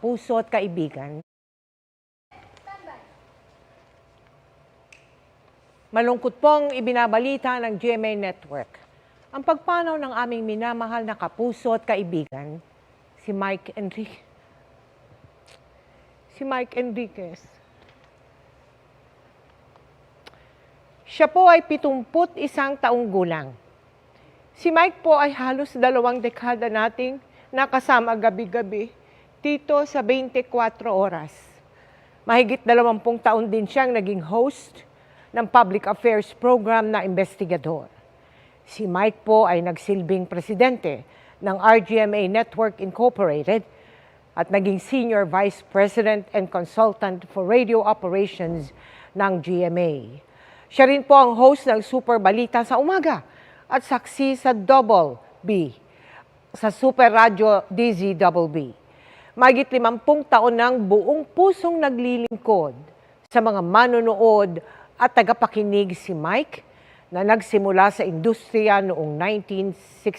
puso at kaibigan. Malungkot pong ibinabalita ng GMA Network ang pagpanaw ng aming minamahal na kapuso at kaibigan, si Mike Enrique. Si Mike Enriquez. Siya po ay 71 taong gulang. Si Mike po ay halos dalawang dekada nating nakasama gabi-gabi dito sa 24 oras. Mahigit 20 taon din siyang naging host ng public affairs program na investigador. Si Mike po ay nagsilbing presidente ng RGMA Network Incorporated at naging senior vice president and consultant for radio operations ng GMA. Siya rin po ang host ng Super Balita sa umaga at saksi sa Double B, sa Super Radio DZBB. Magit limampung taon ng buong pusong naglilingkod sa mga manonood at tagapakinig si Mike na nagsimula sa industriya noong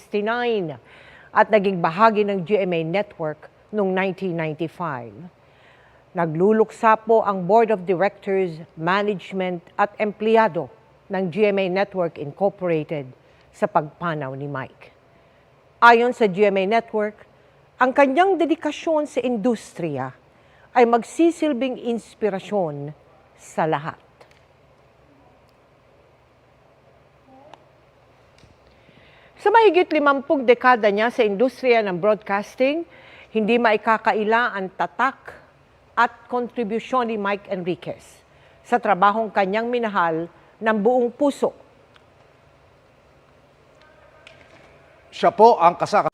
1969 at naging bahagi ng GMA Network noong 1995. Nagluluksa po ang Board of Directors, Management at Empleyado ng GMA Network Incorporated sa pagpanaw ni Mike. Ayon sa GMA Network, ang kanyang dedikasyon sa industriya ay magsisilbing inspirasyon sa lahat. Sa mahigit limampung dekada niya sa industriya ng broadcasting, hindi maikakaila ang tatak at kontribusyon ni Mike Enriquez sa trabahong kanyang minahal ng buong puso. Siya po ang kasakasama